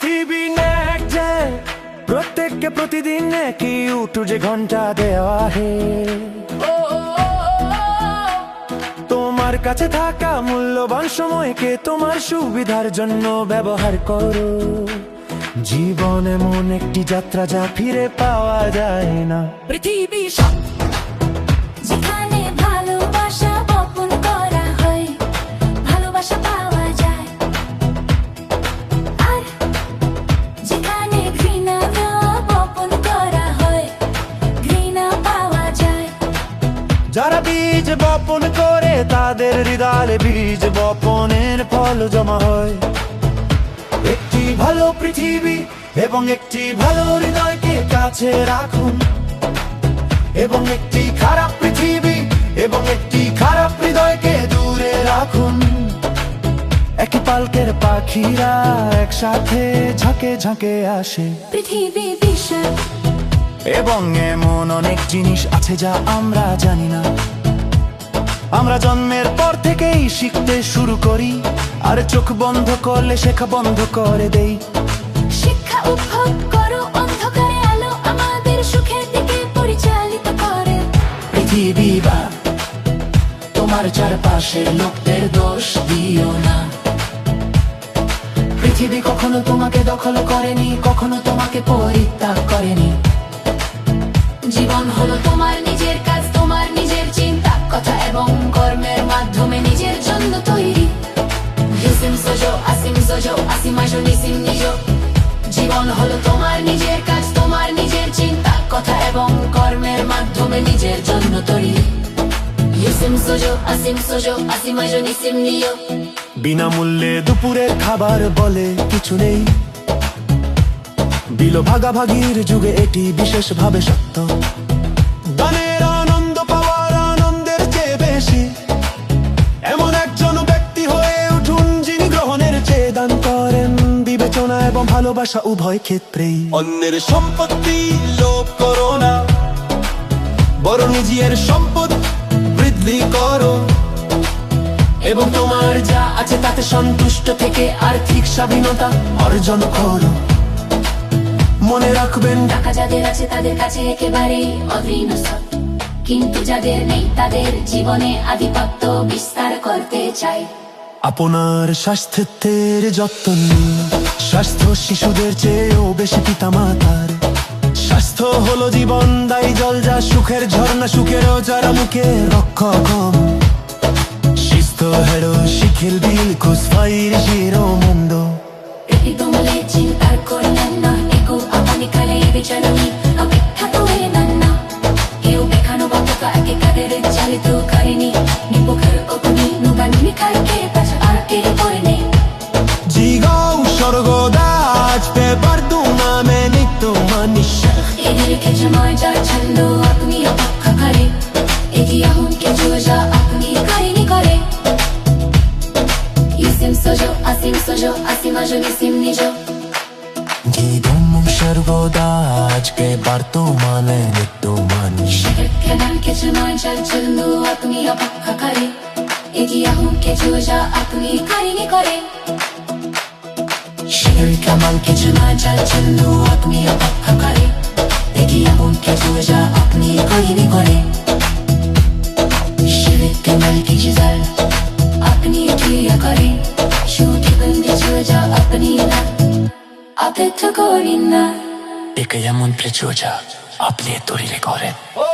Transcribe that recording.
পৃথিবী নেকড়ে প্রত্যেককে প্রতিদিন কি উঠু যে ঘণ্টা দেওয়া হে। তোমার কাছে থাকা মূল্যবান সময়কে তোমার সুবিধার জন্য ব্যবহার করো। জীবন এমন একটি যাত্রা যা ফিরে পাওয়া যায় না। পৃথিবী সব যারা বীজ বপন করে, তাদের হৃদয়ে বীজ বপনের ফল জমা হয়। একটি ভালো পৃথিবী এবং একটি ভালো হৃদয়কে কাছে রাখুন। এবং একটি খারাপ পৃথিবী এবং একটি খারাপ হৃদয়কে দূরে রাখুন। একই পালকের পাখিরা একসাথে ঝাঁকে ঝাঁকে আসে। পৃথিবী বিশাল এবং এমন অনেক জিনিস আছে যা আমরা জানি না। আমরা জন্মের পর থেকেই শিখতে শুরু করি আর চোখ বন্ধ করলে শেখা বন্ধ করে দেই। শিক্ষা উপভোগ করো অন্ধকারে আলো আমাদের সুখের দিকে পরিচালিত করে। পৃথিবী বা তোমার চারপাশের লোকদের দোষ দিও না। পৃথিবী কখনো তোমাকে দখল করেনি কখনো তোমাকে পরিত্যাগ করেনি। জীবন হলো তোমার নিজের কাজ, তোমার নিজের চিন্তা, কথা এবং কর্মের মাধ্যমে নিজের জন্য তৈরি। ইউসিম সোজো, আসিম সোজো, আসিম আসো, নিসিম নিজ জীবন হলো তোমার নিজের কাজ, তোমার নিজের চিন্তা, কথা এবং কর্মের মাধ্যমে নিজের জন্য তৈরি। ইউসিম সোজো, আসিম সোজো, আসিম আসো, নিসিম নিয় বিনামূল্যে দুপুরের খাবার বলে কিছু নেই। দিল ভাগাভাগির যুগে এটি বিশেষভাবে সত্য। দানের আনন্দ পাওয়ার আনন্দের চেয়ে বেশি। এমন একজন ব্যক্তি হয়ে উঠুন যিনি গ্রহণের চেয়ে দান করেন। বিবেচনা এবং ভালোবাসা উভয় ক্ষেত্রেই। অন্যের সম্পত্তি লোভ করো না বড় নিজের সম্পদ বৃদ্ধি করো। এবং তোমার যা আছে তাতে সন্তুষ্ট থেকে আর্থিক স্বাধীনতা অর্জন করো। মনে রাখবেন। টাকা যাদের আছে তাদের কাছে একেবারে অধীন কিন্তু যাদের নেই তাদের জীবনে আধিপত্য বিস্তার করতে চায় আপনার স্বাস্থ্যের যত্ন স্বাস্থ্য শিশুদের চেয়েও বেশি পিতা মাতার স্বাস্থ্য হলো জীবন দায়ী জল যা সুখের ঝর্ণা সুখেরও যারা মুখে রক্ষকম শিস্ত হেরো শিখিল বিল খুসফাইর শিরো মন্দ এটি তোমলে চিন্তার করলেন না বিচরণী অপেক্ষা করে নেন না কেউ দেখানো বাপকা একে কাদের চালিত করেনি নিপোখের অগ্নি নুবান মিখাইকে পাশ আর কে করে নেই জিগাও স্বর্গদাজ পেপার দু নামে নিত্য মানিস এদের খেছে মজার ছন্দ আপনি অপেক্ষা করে এটি আহুন কে জোজা আপনি করেনি করে ইসিম সোজো আসিম সোজো আসিম নিসিম নিজ স্বর্গদাজকে বর্তমানে নিত্য মানিস কেনাল কিছু নয় চল চলু আপনি অপেক্ষা করে। এগিয়ে হুম কে আপনি করেনি করে। শির কামাল কিছু নয় চল চলু আপনি অপেক্ষা করে। এগিয়ে হুম কে আপনি করেনি করে। শির কামাল কিছু জল আপনি ক্রিয়া করে? শুধু বন্দে জোজা আপনি না অপেক্ষা করি না। একে এমন প্রচোজা আপনি তৈরি করেন ও